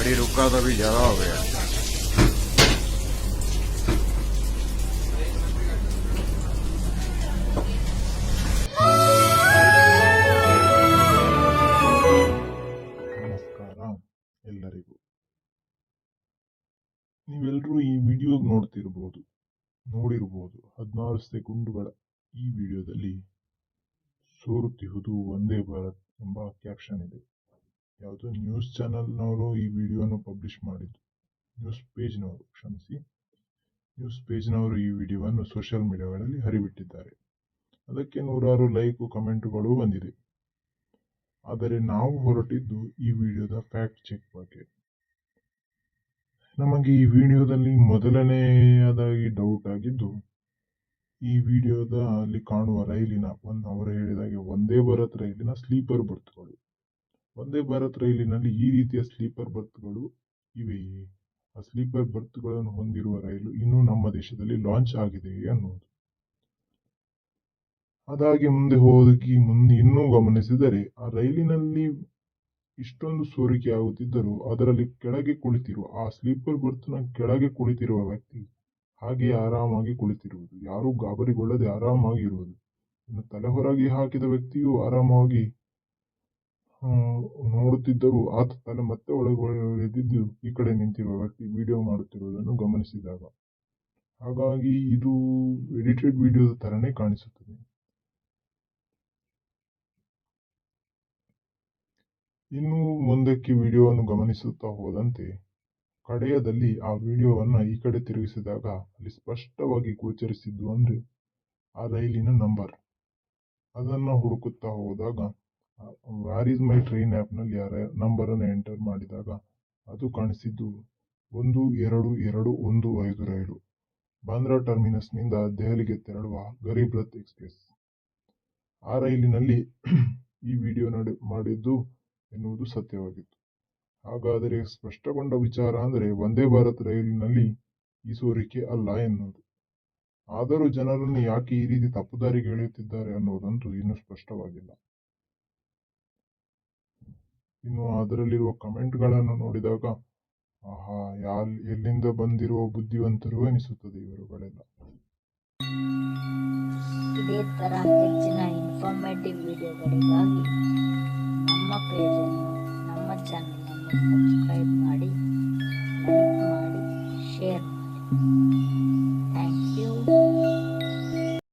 मक्का का भी ज्यादा हो गया ನಮಸ್ಕಾರ ಎಲ್ಲರಿಗೂ ನೀವೆಲ್ಲರೂ ಈ ವಿಡಿಯೋ ನೋಡ್ತಿರ್ಬೋದು ನೋಡಿರ್ಬೋದು ಹದಿನಾರು ಸೆಕೆಂಡುಗಳ ಈ ವಿಡಿಯೋದಲ್ಲಿ ಸೋರುತ್ತಿಹುದು ಒಂದೇ ಭಾರತ್ ಎಂಬ ಕ್ಯಾಪ್ಷನ್ ಇದೆ ಯಾವುದೋ ನ್ಯೂಸ್ ಚಾನಲ್ನವರು ಈ ವಿಡಿಯೋನು ಪಬ್ಲಿಷ್ ಮಾಡಿದ್ದು. ನ್ಯೂಸ್ ಪೇಜ್ನವರು ಕ್ಷಮಿಸಿ. ನ್ಯೂಸ್ ಪೇಜ್ನವರು ಈ ವಿಡಿಯೋವನ್ನು ಸೋಷಿಯಲ್ ಮೀಡಿಯಾಗಳಲ್ಲಿ ಹರಿಬಿಟ್ಟಿದ್ದಾರೆ. ಅದಕ್ಕೆ ನೂರಾರು ಲೈಕು ಕಮೆಂಟ್ಗಳು ಬಂದಿದೆ. ಆದರೆ ನಾವು ಹೊರಟಿದ್ದು ಈ ವಿಡಿಯೋದ ಫ್ಯಾಕ್ಟ್ ಚೆಕ್ ಬಗ್ಗೆ. ನಮಗೆ ಈ ವಿಡಿಯೋದಲ್ಲಿ ಮೊದಲನೆಯದಾಗಿ ಡೌಟ್ ಆಗಿದ್ದು, ಈ ವಿಡಿಯೋದ ಅಲ್ಲಿ ಕಾಣುವ ರೈಲಿನ, ಒಂದು, ಅವರು ಹೇಳಿದಾಗೆ ಒಂದೇ ಬರತ್ ರೈಲಿನ ಸ್ಲೀಪರ್ ಬರ್ತ್ಗಳು. ಒಂದೇ ಭಾರತ್ ರೈಲಿನಲ್ಲಿ ಈ ರೀತಿಯ ಸ್ಲೀಪರ್ ಬರ್ತ್ಗಳು ಇವೆಯೇ? ಆ ಸ್ಲೀಪರ್ ಬರ್ತ್ಗಳನ್ನು ಹೊಂದಿರುವ ರೈಲು ಇನ್ನೂ ನಮ್ಮ ದೇಶದಲ್ಲಿ ಲಾಂಚ್ ಆಗಿದೆಯೇ ಅನ್ನುವುದು ಅದಾಗಿ ಮುಂದೆ ಹೋಗಿ ಮುಂದೆ ಇನ್ನೂ ಗಮನಿಸಿದರೆ, ಆ ರೈಲಿನಲ್ಲಿ ಇಷ್ಟೊಂದು ಸೋರಿಕೆ ಆಗುತ್ತಿದ್ದರೂ ಅದರಲ್ಲಿ ಕೆಳಗೆ ಕುಳಿತಿರುವ, ಆ ಸ್ಲೀಪರ್ ಬರ್ತ್ನ ಕೆಳಗೆ ಕುಳಿತಿರುವ ವ್ಯಕ್ತಿ ಹಾಗೆ ಆರಾಮಾಗಿ ಕುಳಿತಿರುವುದು. ಯಾರೂ ಗಾಬರಿಗೊಳ್ಳದೆ ಆರಾಮಾಗಿರುವುದು. ಇನ್ನು ತಲೆ ಹೊರಗೆ ಹಾಕಿದ ವ್ಯಕ್ತಿಯು ಆರಾಮಾಗಿ ನೋಡುತ್ತಿದ್ದರೂ ಆತ ತಲೆ ಮತ್ತೆ ಒಳಗೊಳಗೆದಿದ್ದು ಈ ಕಡೆ ನಿಂತಿರುವ ವ್ಯಕ್ತಿ ವಿಡಿಯೋ ಮಾಡುತ್ತಿರುವುದನ್ನು ಗಮನಿಸಿದಾಗ. ಹಾಗಾಗಿ ಇದು ಎಡಿಟೆಡ್ ವಿಡಿಯೋದ ತರನೇ ಕಾಣಿಸುತ್ತದೆ. ಇನ್ನು ಮುಂದಕ್ಕೆ ವಿಡಿಯೋವನ್ನು ಗಮನಿಸುತ್ತಾ ಹೋದಂತೆ, ಕಡೆಯದಲ್ಲಿ ಆ ವಿಡಿಯೋವನ್ನು ಈ ಕಡೆ ತಿರುಗಿಸಿದಾಗ ಅಲ್ಲಿ ಸ್ಪಷ್ಟವಾಗಿ ಗೋಚರಿಸಿದ್ದು ಅಂದ್ರೆ ಆ ರೈಲಿನ ನಂಬರ್ ಅದನ್ನು ಹುಡುಕುತ್ತಾ ಹೋದಾಗ ವ್ಯಾರ್ ಈಸ್ ಮೈ ಟ್ರೈನ್ ಆ್ಯಪ್ನಲ್ಲಿ ಯಾರ ನಂಬರ್ ಅನ್ನು ಎಂಟರ್ ಮಾಡಿದಾಗ ಅದು ಕಾಣಿಸಿದ್ದು ಒಂದು, ಎರಡು ಎರಡು, ಒಂದು, ಐದು ರೈಲು ಬಾಂದ್ರಾ ಟರ್ಮಿನಸ್ನಿಂದ ದೆಹಲಿಗೆ ತೆರಳುವ ಗರೀಬ್ ರಥ್ ಎಕ್ಸ್ಪ್ರೆಸ್ ಆ ರೈಲಿನಲ್ಲಿ ಈ ವಿಡಿಯೋ ನಡೆ, ಮಾಡಿದ್ದು ಎನ್ನುವುದು ಸತ್ಯವಾಗಿತ್ತು. ಹಾಗಾದರೆ ಸ್ಪಷ್ಟಗೊಂಡ ವಿಚಾರ ಅಂದರೆ ವಂದೇ ಭಾರತ್ ರೈಲಿನಲ್ಲಿ ಈ ಸೋರಿಕೆ ಅಲ್ಲ ಎನ್ನುವುದು. ಆದರೂ ಜನರನ್ನು ಯಾಕೆ ಈ ರೀತಿ ತಪ್ಪುದಾರಿಗೆ ಎಳೆಯುತ್ತಿದ್ದಾರೆ ಅನ್ನೋದಂತೂ ಇನ್ನೂ ಸ್ಪಷ್ಟವಾಗಿಲ್ಲ. ಇನ್ನು ಅದರಲ್ಲಿರುವ ಕಮೆಂಟ್ಗಳನ್ನು ನೋಡಿದಾಗ, ಆಹಾ, ಯಾಲ್, ಎಲ್ಲಿಂದ ಬಂದಿರುವ ಬುದ್ಧಿವಂತರು ಅನಿಸುತ್ತದೆ ಇವರುಗಳೆಲ್ಲ. ಇದೇ ಥರ ಹೆಚ್ಚಿನ ಇನ್ಫಾರ್ಮೇಟಿವ್ ವಿಡಿಯೋಗಳಿಗಾಗಿ ನಮ್ಮ ಪೇಜನ್ನು ನಮ್ಮ ಚಾನಲನ್ನು ಸಬ್ಸ್ಕ್ರೈಬ್ ಮಾಡಿ.